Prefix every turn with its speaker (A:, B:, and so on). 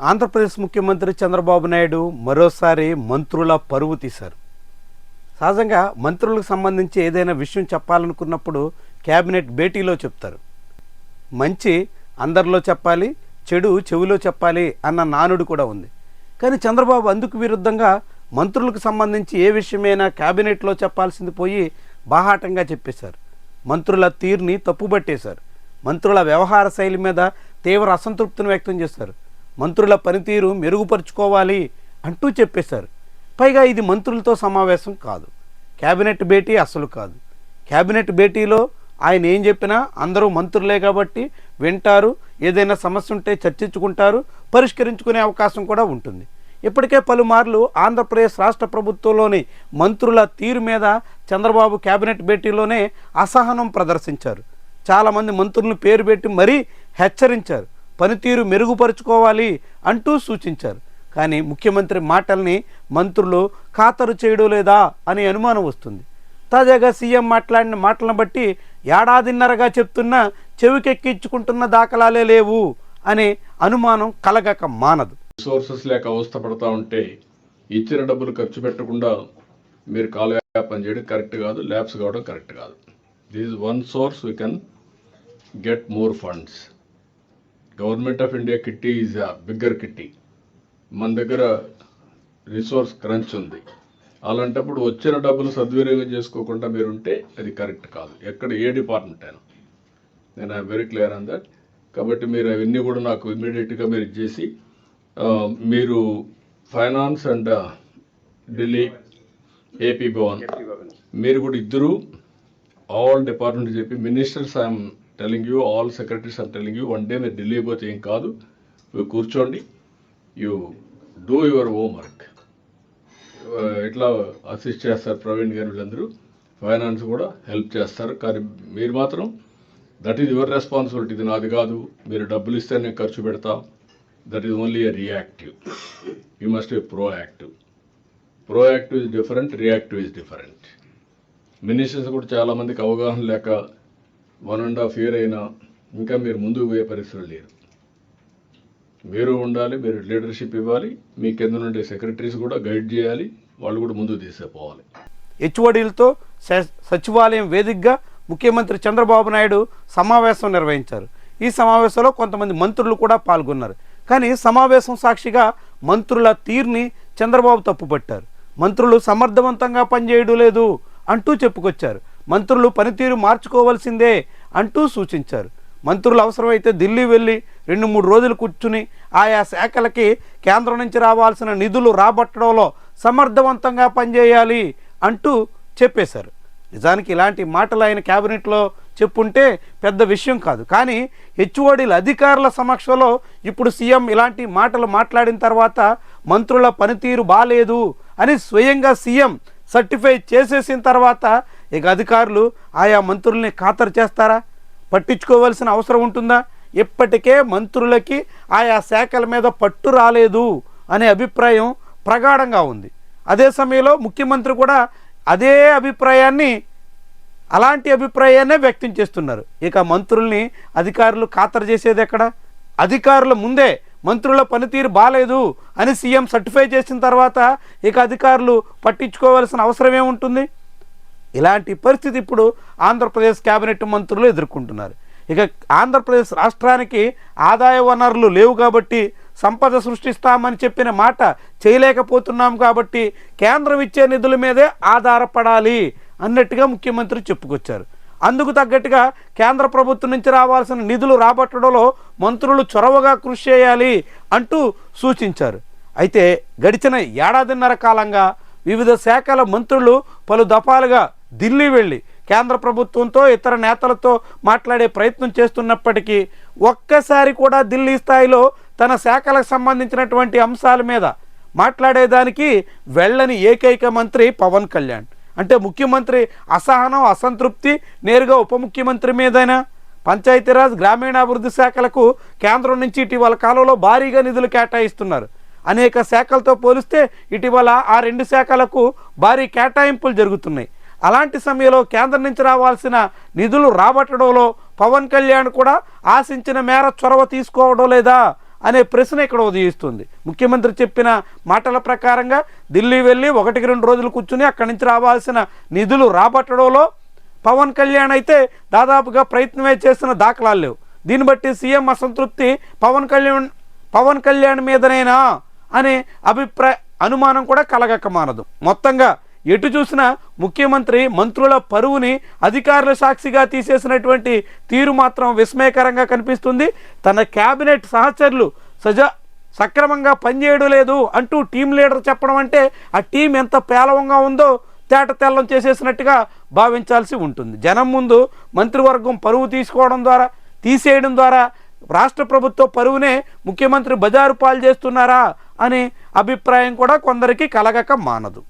A: ఆంధ్రప్రదేశ్ ముఖ్యమంత్రి చంద్రబాబు నాయుడు మరోసారి మంత్రుల పరువు తీశారు. సహజంగా మంత్రులకు సంబంధించి ఏదైనా విషయం చెప్పాలనుకున్నప్పుడు క్యాబినెట్ భేటీలో చెప్తారు. మంచి అందరిలో చెప్పాలి చెడు చెవిలో చెప్పాలి అన్న నానుడు కూడా ఉంది. కానీ చంద్రబాబు అందుకు విరుద్ధంగా మంత్రులకు సంబంధించి ఏ విషయమైనా క్యాబినెట్లో చెప్పాల్సింది పోయి బాహాటంగా చెప్పేశారు. మంత్రుల తీరుని తప్పుబట్టేశారు. మంత్రుల వ్యవహార శైలి మీద తీవ్ర అసంతృప్తిని వ్యక్తం చేశారు. మంత్రుల పనితీరు మెరుగుపరుచుకోవాలి అంటూ చెప్పేశారు. పైగా ఇది మంత్రులతో సమావేశం కాదు. క్యాబినెట్ భేటీ అసలు కాదు. క్యాబినెట్ భేటీలో ఆయన ఏం చెప్పినా అందరూ మంత్రులే కాబట్టి వింటారు ఏదైనా సమస్య ఉంటే చర్చించుకుంటారు పరిష్కరించుకునే అవకాశం కూడా ఉంటుంది. ఇప్పటికే పలుమార్లు ఆంధ్రప్రదేశ్ రాష్ట్ర ప్రభుత్వంలోని మంత్రుల తీరు మీద చంద్రబాబు కేబినెట్ భేటీలోనే అసహనం ప్రదర్శించారు. చాలామంది మంత్రులను పేరు పెట్టి మరీ హెచ్చరించారు. పనితీరు మెరుగుపరుచుకోవాలి అంటూ సూచించారు. కానీ ముఖ్యమంత్రి మాటల్ని మంత్రులు ఖాతరు చేయడం లేదా అనే అనుమానం వస్తుంది. తాజాగా సీఎం మాట్లాడిన మాటలను బట్టి ఏడాదిన్నరగా చెప్తున్నా చెవికెక్కించుకుంటున్న దాఖలాలే లేవు అనే అనుమానం కలగక మానదు.
B: రిసోర్సెస్ లేక అవస్థ పడతా ఉంటే ఇచ్చిన డబ్బులు ఖర్చు పెట్టకుండా మీరు కాలయాపన చేయడం కరెక్ట్ కాదు ల్యాబ్స్ కావడం కరెక్ట్ కాదు. This one source we can get more funds government of India kitty is a bigger kitty. మన దగ్గర రిసోర్స్ క్రంచ్ ఉంది. అలాంటప్పుడు వచ్చిన డబ్బులు సద్వినియోగం చేసుకోకుండా మీరు ఉంటే అది కరెక్ట్ కాదు. ఎక్కడ ఏ డిపార్ట్మెంట్ అయినా. నేను I very clear on that. కాబట్టి మీరు అవన్నీ కూడా నాకు ఇమ్మీడియట్గా మీరు ఇచ్చేసి ఆ, మీరు finance and Delhi AP Bhavan మీరు కూడా ఇద్దరు ఆల్ డిపార్ట్మెంట్ చెప్పి ministers I'm telling you all secretaries are telling you one day మీరు ఢిల్లీ పోతే ఏం కాదు. కూర్చోండి. You do your homework ఇట్లా అసిస్ట్ చేస్తారు ప్రవీణ్ గారు వీళ్ళందరూ? ఫైనాన్స్ కూడా హెల్ప్ చేస్తారు. కానీ మీరు మాత్రం దట్ ఈజ్ యువర్ రెస్పాన్సిబిలిటీ ఇది నాది కాదు. మీరు డబ్బులు ఇస్తే నేను ఖర్చు పెడతా. That is only a reactive you must be proactive proactive is different reactive is different ministers కూడా చాలామందికి అవగాహన లేక వన్ అండ్ హాఫ్ ఇయర్ అయినా ఇంకా మీరు ముందుకు పోయే పరిస్థితులు లేరు. మీరు ఉండాలి మీరు లీడర్షిప్ ఇవ్వాలి మీ కింద నుండి సెక్రటరీస్ కూడా గైడ్ చేయాలి వాళ్ళు కూడా ముందుకు తీసుకుపోవాలి.
A: హెచ్ఓడీలతో సచివాలయం వేదికగా ముఖ్యమంత్రి చంద్రబాబు నాయుడు సమావేశం నిర్వహించారు. ఈ సమావేశంలో కొంతమంది మంత్రులు కూడా పాల్గొన్నారు. కానీ సమావేశం సాక్షిగా మంత్రుల తీరుని చంద్రబాబు తప్పుపట్టారు. మంత్రులు సమర్థవంతంగా పనిచేయడం లేదు అంటూ చెప్పుకొచ్చారు. మంత్రులు పనితీరు మార్చుకోవాల్సిందే అంటూ సూచించారు. మంత్రులు అవసరమైతే ఢిల్లీ వెళ్ళి రెండు మూడు రోజులు కూర్చుని ఆయా శాఖలకి కేంద్రం నుంచి రావాల్సిన నిధులు రాబట్టడంలో సమర్థవంతంగా పనిచేయాలి అంటూ చెప్పేశారు. నిజానికి ఇలాంటి మాటలు ఆయన క్యాబినెట్లో చెప్పుంటే పెద్ద విషయం కాదు. కానీ హెచ్ఓడీల అధికారుల సమక్షంలో ఇప్పుడు సీఎం ఇలాంటి మాటలు మాట్లాడిన తర్వాత మంత్రుల పనితీరు బాలేదు అని స్వయంగా సీఎం సర్టిఫై చేసేసిన తర్వాత ఇక అధికారులు ఆయా మంత్రుల్ని ఖాతరు చేస్తారా? పట్టించుకోవాల్సిన అవసరం ఉంటుందా? ఇప్పటికే మంత్రులకి ఆయా శాఖల మీద పట్టు రాలేదు అనే అభిప్రాయం ప్రగాఢంగా ఉంది. అదే సమయంలో ముఖ్యమంత్రి కూడా అదే అభిప్రాయాన్ని అలాంటి అభిప్రాయాన్నే వ్యక్తం చేస్తున్నారు. ఇక మంత్రుల్ని అధికారులు ఖాతరు చేసేది ఎక్కడ? అధికారుల ముందే మంత్రుల పనితీరు బాలేదు అని సీఎం సర్టిఫై చేసిన తర్వాత ఇక అధికారులు పట్టించుకోవాల్సిన అవసరం ఏముంటుంది ఇలాంటి పరిస్థితి ఇప్పుడు ఆంధ్రప్రదేశ్ కేబినెట్ మంత్రులు ఎదుర్కొంటున్నారు. ఇక ఆంధ్రప్రదేశ్ రాష్ట్రానికి ఆదాయ వనరులు లేవు కాబట్టి సంపద సృష్టిస్తామని చెప్పిన మాట చేయలేకపోతున్నాం కాబట్టి కేంద్రం ఇచ్చే నిధుల మీదే ఆధారపడాలి అన్నట్టుగా ముఖ్యమంత్రి చెప్పుకొచ్చారు. అందుకు తగ్గట్టుగా కేంద్ర ప్రభుత్వం నుంచి రావాల్సిన నిధులు రాబట్టడంలో మంత్రులు చొరవగా కృషి చేయాలి అంటూ సూచించారు. అయితే గడిచిన ఏడాదిన్నర కాలంగా వివిధ శాఖల మంత్రులు పలు దఫాలుగా ఢిల్లీ వెళ్ళి కేంద్ర ప్రభుత్వంతో ఇతర నేతలతో మాట్లాడే ప్రయత్నం చేస్తున్నప్పటికీ ఒక్కసారి కూడా ఢిల్లీ స్థాయిలో తన శాఖలకు సంబంధించినటువంటి అంశాల మీద మాట్లాడేదానికి వెళ్ళని ఏకైక మంత్రి పవన్ కళ్యాణ్. అంటే ముఖ్యమంత్రి అసహనం అసంతృప్తి నేరుగా ఉప ముఖ్యమంత్రి మీదైనా పంచాయతీరాజ్ గ్రామీణాభివృద్ధి శాఖలకు కేంద్రం నుంచి ఇటీవల కాలంలో భారీగా నిధులు కేటాయిస్తున్నారు. అనేక శాఖలతో పోలిస్తే ఇటీవల ఆ రెండు శాఖలకు భారీ కేటాయింపులు జరుగుతున్నాయి. అలాంటి సమయంలో కేంద్రం నుంచి రావాల్సిన నిధులు రాబట్టడంలో పవన్ కళ్యాణ్ కూడా ఆశించిన మేర చొరవ తీసుకోవడం లేదా అనే ప్రశ్న ఇక్కడ ఉదయిస్తుంది. ముఖ్యమంత్రి చెప్పిన మాటల ప్రకారంగా ఢిల్లీ వెళ్ళి ఒకటికి రెండు రోజులు కూర్చుని అక్కడి నుంచి రావాల్సిన నిధులు రాబట్టడంలో పవన్ కళ్యాణ్ అయితే దాదాపుగా ప్రయత్నమే చేస్తున్న దాఖలాలు లేవు. దీన్ని బట్టి సీఎం అసంతృప్తి పవన్ కళ్యాణ్ పవన్ కళ్యాణ్ మీదనేనా అనే అభిప్రాయ అనుమానం కూడా కలగక మానదు. మొత్తంగా ఎటు చూసినా ముఖ్యమంత్రి మంత్రుల పరువుని అధికారుల సాక్షిగా తీసేసినటువంటి తీరు మాత్రం విస్మయకరంగా కనిపిస్తుంది. తన కేబినెట్ సహచరులు సజా సక్రమంగా పనిచేయడం లేదు అంటూ టీం లీడర్ చెప్పడం అంటే ఆ టీం ఎంత పేలవంగా ఉందో తేట తెల్లం చేసేసినట్టుగా భావించాల్సి ఉంటుంది. జనం ముందు మంత్రివర్గం పరువు తీసుకోవడం ద్వారా తీసేయడం ద్వారా రాష్ట్ర ప్రభుత్వ పరువునే ముఖ్యమంత్రి బజారు పాలు చేస్తున్నారా అనే అభిప్రాయం కూడా కొందరికి కలగక మానదు.